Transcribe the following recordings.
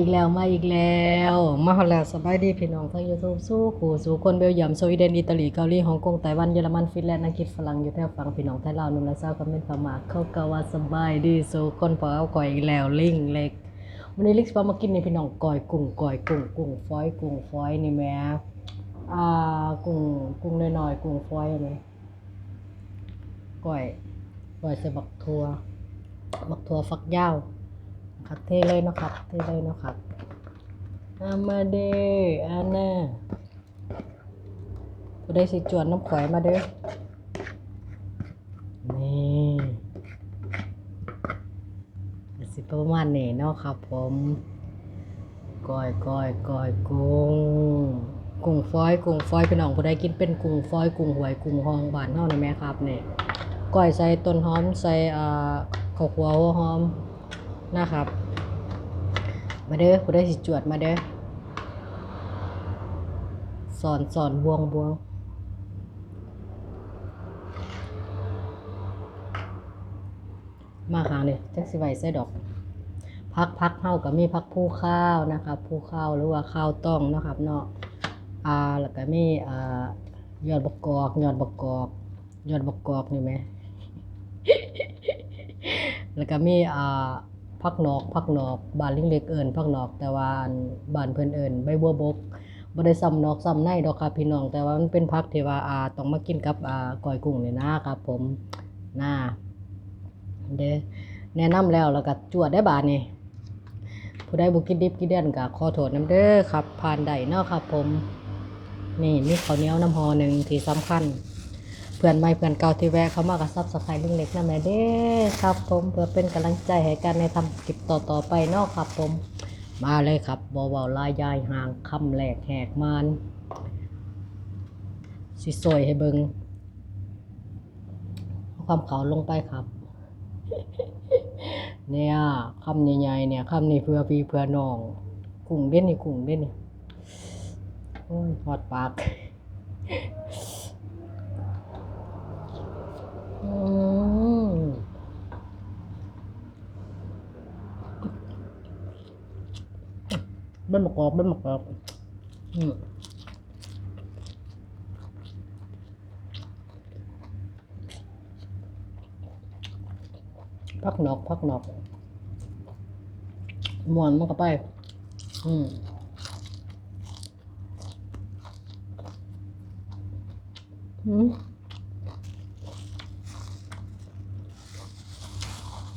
อีกแล้วมาอีกแล้วมาฮอลแล้วสบายดีพี่น้องทั้ง YouTube สู้ขู่สู่คนเบลเยียมสวีเดนอิตาลีเกาหลีฮ่องกงไต้หวันเยอรมันฟินแลนด์อังกฤษฝรั่งอยู่แถวฝั่งพี่น้องไทยลาวนุ่มและสาคอมเมนต์ประมาเข้าก็ว่าสบายดีสู่คนพอเอาก่อยอีกแล้วลิงเล็กวันนี้ลิกสิพามากินนี่พี่น้องก่อยกุ้งก่อยกุ้งกุ้งฝอยกุ้งฝอยนี่แหม่อ่ากุ้งกุ้งน้อยๆกุ้งฝอยไหมก่อยก่อยใส่บักทัวบักทัวฟักยาว ครับเทเลยนะครับเทเลยนะครับอามาเดอาน่าผู้ได้สิจวนน้ำข่อยมาเด้อนี่สิประมาณนี้เนาะครับผมก้อยก้อยก้อยกุ้งกุ้งฟอยกุ้งฟอยพี่น้องผู้ใดกินเป็นกุ้งฟอยกุ้งหวยกุ้งหองบานเฮานี่แม่ครับนี่ก้อยใส่ต้นหอมใส่อ่าข้าวคั่วหัวหอมนะครับ มาเด้อผู้ได้สิจวดมาเด้อสอนสอนบวงบวงมาหางเลยจักสิไว้ใส่ดอกพักพักเฮาก็มีพักผู้ข้าวนะครับผู้ข้าวหรือว่าข้าวต้องเนาะครับเนาะอ่าแล้วก็มีอ่ายอดบกกอกยอดบกกอกยอดบกกอกนี่ไหม แล้วก็มีอ่า พักนอกพักนอกบ้านลิงเล็กเอิญพักนอก แต่ว่าบ้านเพิ่นเอิญใบบัวบกบ่ได้ซ้ำนอกซ้ำในดอกครับพี่น้อง แต่ว่ามันเป็นพักที่ว่าอ่าต้องมากินกับอ่าก้อยกุ้งนี่นะครับ ผมน่าเด้อแนะนำแล้วแล้วก็จวดได้บาดนี่ผู้ใดบ่กินดิบกินเด่นก็ขอโทษนํเด้อครับ ผ่านได้เนาะครับ ผม นี่มีข้าวเหนียวน้ำหอหนึ่งที่สำคัญ เพื่อนใหม่เพื่อนเก่าที่แวะเข้ามากับซับสไครต์ลิงเล็กนั่นแหละเด้ครับผมเพื่อเป็นกำลังใจให้กันในทำคลิปต่อๆไปเนอกครับผมมาเลยครับบอเบาลายยายห่างคำแหลกแหกมานสิสวยให้เบิงเอาความเขาวลงไปครับ เนี่ยคำใหญ่ๆเนี่ยคำนี้เพื่อพี่เพื่อน้องกุ้งเด่นนี่กุ้งเด่นนี่โอ้ยหอดปาก อืมเป็นมะกอกเป็นมะกอกอืมพักนอกพักนอกมวนมันก็ไป อืมอืม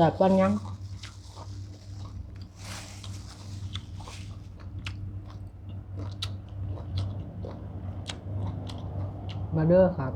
จากวันยังมาเด้อครับ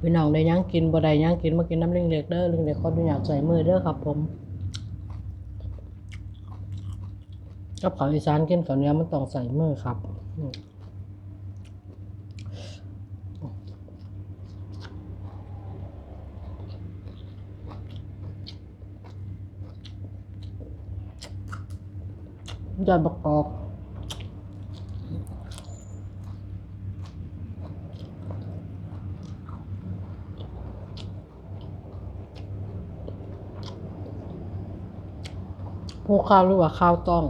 พี่น้องได้ยังกินบ่ได้ยังกินมากินน้ำลิงเล็กเด้อลิงเล็กขออนุญาตใส่มือเด้อครับผมกับข้าวอีสานกินข้าวเหนียวมันต้องใส่มือครับ ยอดประกอบผู้ข้าวหรือว่าข้าวต้อง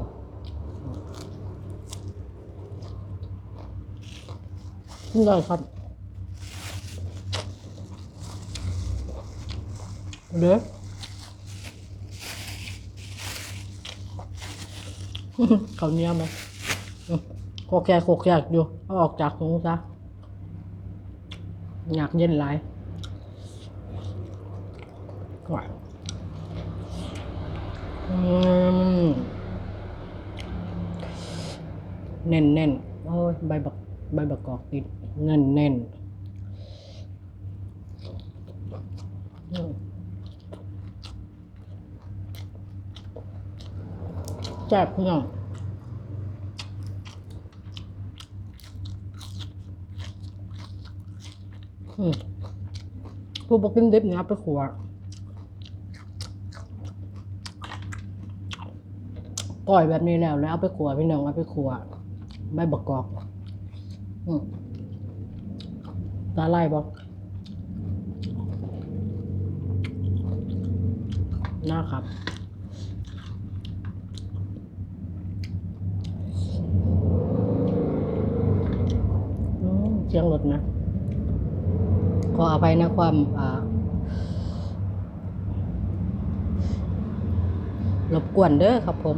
นี่เลยครับเด้อ เขาเนี้ยไหมโคกแกโคกแกอยู่เอาออกจากถุงซะอยากเย็นหลายก่อนเน่นเน่นโอ้ยใบบักใบบักกอกติดเน่นเน่นอื แซ่บพี่น้องผู้บอกกินดิบเนี่ยเอาไปขัวปล่อยแบบนี้แล้วแล้วเอาไปขัวพี่น้องเอาไปขัวใบบักกอกตาไล่บอกน่าครับ สียงรถนะ ขออภัยนะความรบกวนเด้อครับผม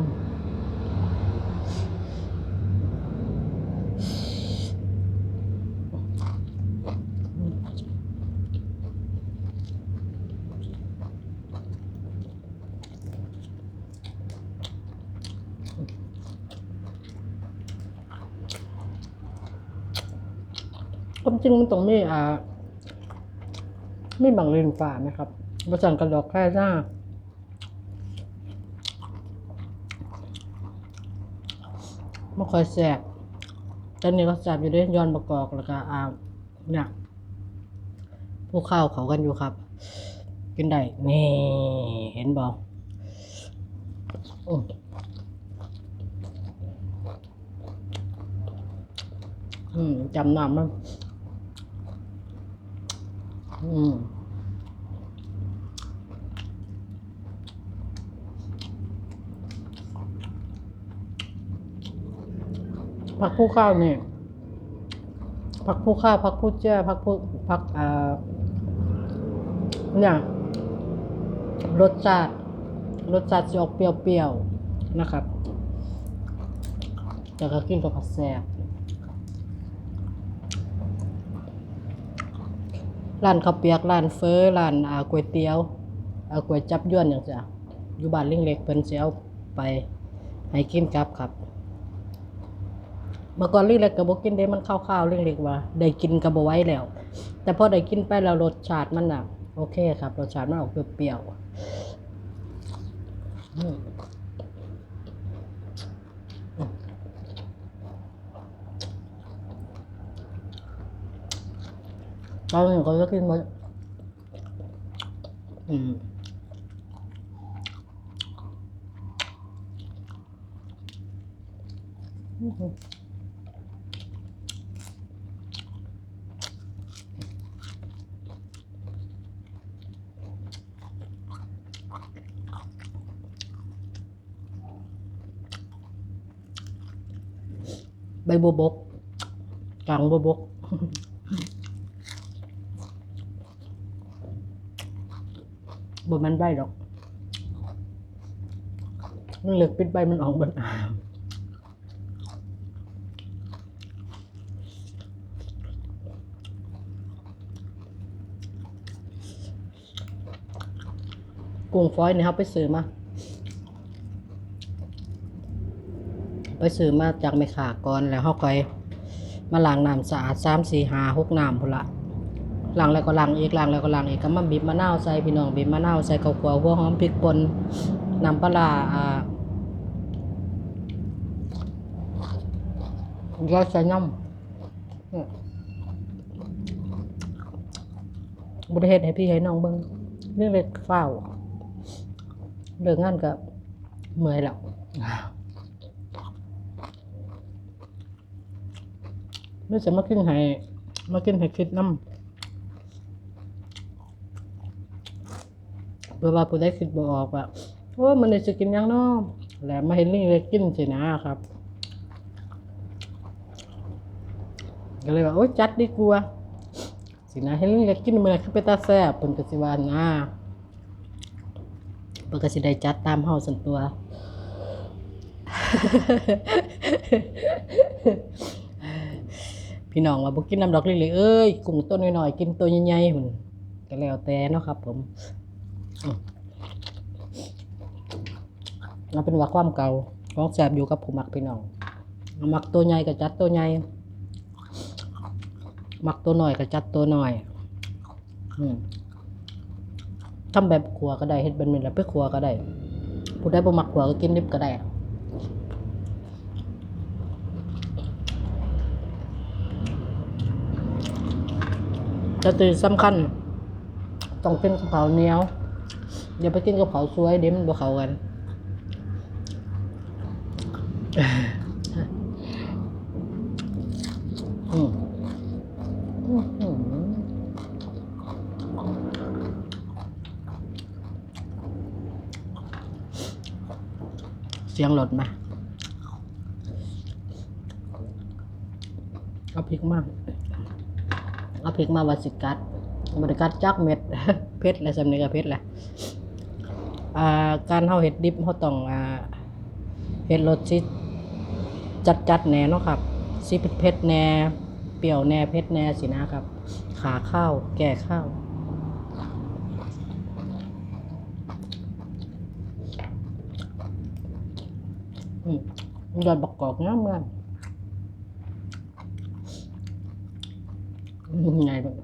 ความจริงมันต้องมีอ่าไม่บังเลนฝ่านะครับประจันกระดอกแค่หน้าไม่ค่อยแสบตอนนี้ก็แสบอยู่ด้วยย้อนประกอบแล้วก็อ่าเนี่ยผู้ข้าวเขากันอยู่ครับ กินได้ นี่ เห็นบอกอืมจำนำมัน อืมผักผู้ข้าวเนี่ยผักผู้ข้าวผักผู้เจ้าผักผู้ผักอ่าเนี่ยรสชาติรสชาติจะออกเปรี้ยวๆนะครับ แต่ก็กินกับผักแซ่บ ร้านข้าวเปียกร้านเฟอร้านอ่าก๋วยเตี๋ยวอ่าก๋วยจับยวนอย่างเงี้ยอยู่บ้านเล็กๆเพิ่นสิเอาไปให้กินกับครับเมื่อก่อนเรื่องเล็กกับบกินได้มันข้าวๆเรื่องเล็กว่า ได้กินกับบไหว้แล้ว แต่พอได้กินไปแล้วรสชาติมันอะ โอเคครับ รสชาติมันออกเปรี้ยวๆ อืมตอนนี้ก็จะกินหมดอืมอืมใบบัวบกกลางบัวบก บนมันใบดอก มันเหลือกปิดใบมันออกบนกุ้งฟอยนี่ครับไปซื้อมา ไปซื้อมาจากแม่ค้าก่อนแล้วเฮาก็มาล้างน้ำสะอาด3 4 5 6น้ำพุ่นละ ล้างแล้วก็ล้างอีกล้างแล้วก็ล้างอีกก็มาบีบมะนาวใส่พี่น้องบีบมะนาวใส่ข้าวคั่วหัวหอมพริกป่นน้ำปลาร้าอ่าก็ใส่น้ำบ่ได้เฮ็ดให้พี่ให้น้องเบิ่งเรื่องเล็กเฝ้าเรื่องงานก็เมื่อยแล้วไม่จะมากินให้มากินให้คิดน้ำ เว่าผู้ได้คิดบ่ออกว่าโอ้มันได้จะกินยังนาะแล้วมาเห็นนี่เลยกินสินะครับก็เลยว่าโอ้ยจัดดีกว่าสินะเห็นนี่เลยกินมันคือไปตาแซ่บเพิ่นก็สิวานะเพิ่นก็สิได้จัดตามเฮาสันตัวพี่น้องว่าบ่กินน้ำดอกเล็กๆเอ้ยกุ้งตัวน้อยๆกินตัวใหญ่ๆหุ่นก็แล้วแต่เนาะครับ ผม เอาเป็นว่าความเก่าของแสบอยู่กับผู้มักพี่น้องมักตัวใหญ่ก็จัดตัวใหญ่มักตัวหน้อยก็จัดตัวหน้อยอทำแบบขัวก็ได้เฮ็ดแบบนี้แล้วไปขัวก็ได้ผู้ใดบ่มักขัวก็กินดิบก็ได้จะตื่นสำคัญ ต้องกินกับข้าวเหนียว อย่าไปกินกับข้าสวยเดี๋ยวมันบ่เขากันอืมเสียงรถมาเอาพริกมากเอาพริกมาว่าสิกัดบ่ได้กัดจักเม็ดเผ็ดและสำนี้ก็เผ็ดแหละ อ่าการเฮาเฮ็ดดิบเฮาต้องอ่าเฮ็ดรสสิจัดๆแหน่เนาะครับสิเผ็ดๆแหน่เปรี้ยวแหน่เผ็ดแหน่สินะครับ ขาข้าวแก่ข้าวอืมยอดบักกอกงามงามอืมไงบ้าง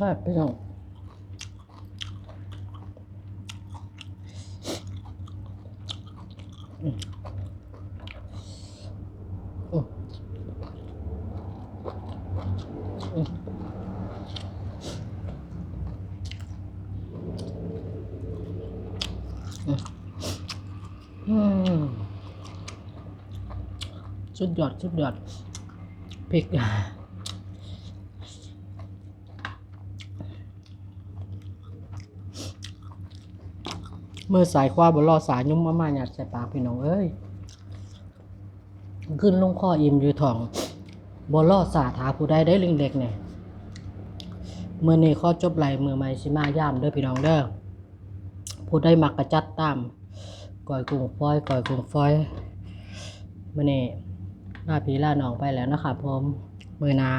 ครับพี่น้องอืมอืมอืมสุดยอด สุดยอดพริก เมื่อสายขวาบนรอสายยุ่มมามาหยัดใส่ปากพี่น้องเอ้ย ขึ้นลงคออิ่มอยู่ท้องบนรอสาถาผู้ใดได้ลิงเด็กเนี่ยเมื่อนี้ข้อจบไหลมือใหม่สิมาย่ามเด้อพี่น้องเด้อผู้ใดมักกระจัดตามก่อยกุ้งฟอยก่อยกุ้งฟอยเมื่อนี้าพี่ลาน้องไปแล้วนะครับผมมือนา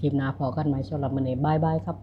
คลิปนาพอกันไหมสำหรับมื่อนี้บายบายครับ